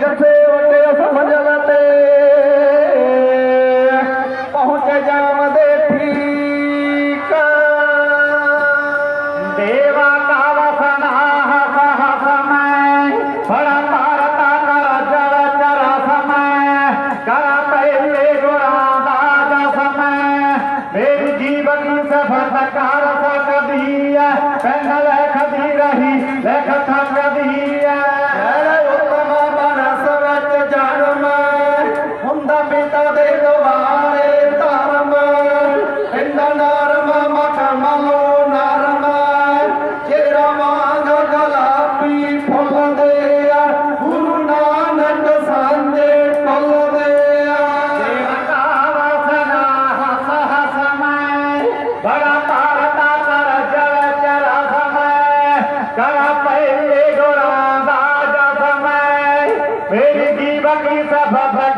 जथे वटे समझल ते पहुँच जाम दे ठीक। देवा का वसना हस हस मैं। बड़ा तारता कर जर जर समय कर पहले गुरादा जस मैं। मेरी जीवन से भटकार सक दिया पैनल मेरी दीवक सब भग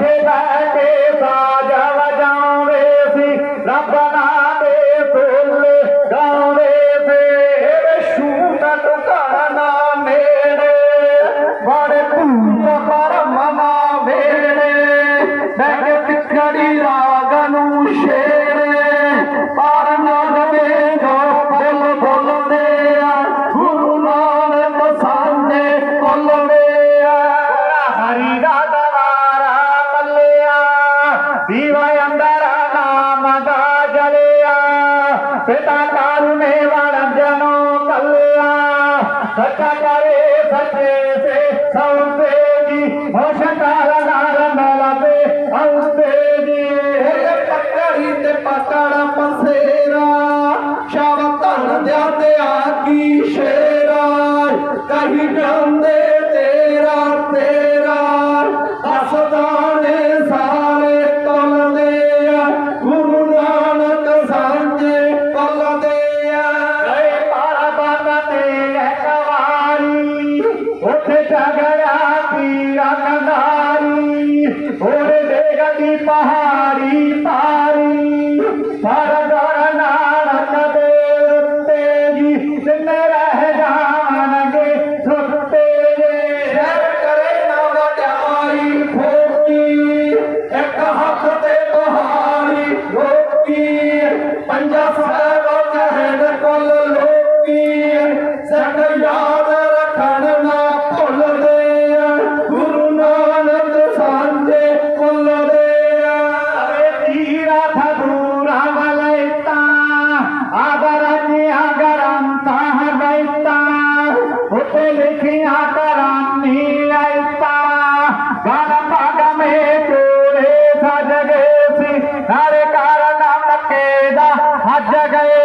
ड़े ਰਾਗ ਨੂੰ रागेर নাহি কান্দে लिखिया करानी लैता गण पग में पूरे सज गए हर कारण के दा हज गए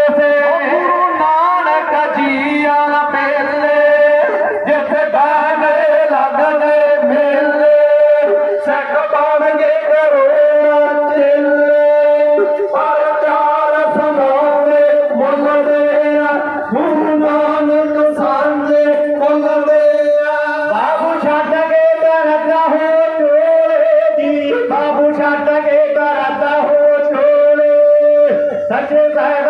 আছে